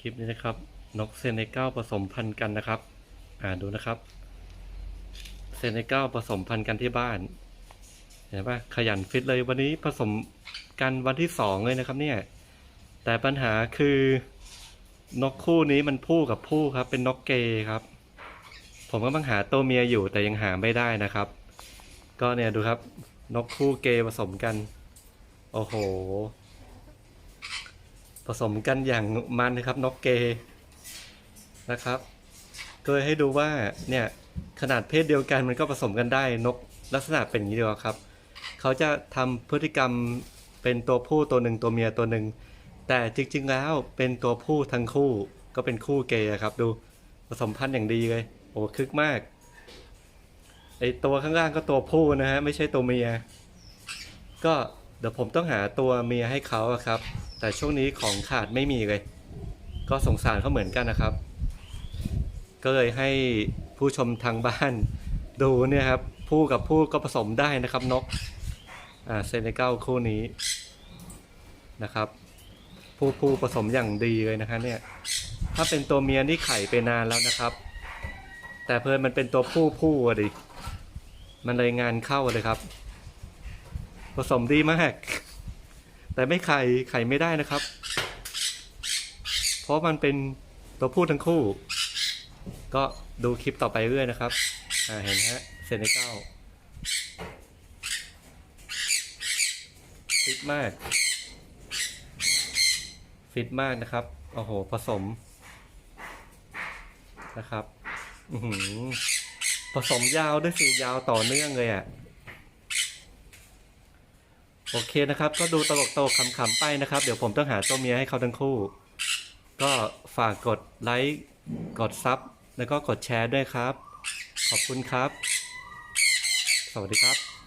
คลิปนี้นะครับ นกเซเนก้าผสมพันธุ์กันนะครับ อ่าดูนะครับ เซเนก้าผสมพันธุ์กันที่บ้าน เห็นปะขยันฟิตเลยวันนี้ผสมกันวันที่สองเลยนะครับ เนี่ย แต่ปัญหาคือนกคู่นี้มันผู้กับผู้ครับ เป็นนกเกย์ครับ ผมก็ต้องหาตัวเมียอยู่แต่ยังหาไม่ได้นะครับ ก็เนี่ยดูครับ นกคู่เกย์ผสมกัน โอ้โห ผสมกันอย่างมันนะครับนกเกย์นะครับก็เลยให้ดูว่าเนี่ยขนาดเพศเดียวกันมันก็ผสมกันได้นกลักษณะเป็นอย่างนี้ดีกว่าครับ เขาจะทำพฤติกรรมเป็นตัวผู้ตัวหนึ่งตัวเมียตัวหนึ่งแต่จริงๆแล้วเป็นตัวผู้ทั้งคู่ก็เป็นคู่เกย์ครับ ดูผสมพันธุ์อย่างดีเลยโอ้คึกมากไอตัวข้างล่างก็ตัวผู้นะฮะไม่ใช่ตัวเมียก็ เดี๋ยวผมต้องหาตัวเมียให้เขาอะครับ แต่ช่วงนี้ของขาดไม่มีเลย ก็สงสารเขาเหมือนกันนะครับ ก็เลยให้ผู้ชมทางบ้านดูเนี่ยครับผู้กับผู้ก็ผสมได้นะครับนกอ่าเซเนกัลคู่นี้นะครับ ผู้ผู้ผสมอย่างดีเลยนะคะเนี่ยถ้าเป็นตัวเมียนี่ไข่ไปนานแล้วนะครับ แต่เพิ่นมันเป็นตัวผู้ผู้อะดิมันเลยงานเข้าเลยครับ ผสมดีมาก แต่ไม่ไข่ไข่ไม่ได้นะครับ เพราะมันเป็นตัวผู้ทั้งคู่ ก็ดูคลิปต่อไปเรื่อยนะครับเห็นฮะเซเนกัลฟิตมาก ฟิตมากนะครับ โอ้โห ผสม นะครับ ผสมยาวด้วยสิยาวต่อเนื่องเลยอะ่ะ โอเคนะครับ ก็ดูตลกโตขำๆไปนะครับ เดี๋ยวผมต้องหาตัวเมียให้เขาทั้งคู่ ก็ฝากกดไลค์กดซับแล้วก็กดแชร์ด้วยครับ ขอบคุณครับ สวัสดีครับ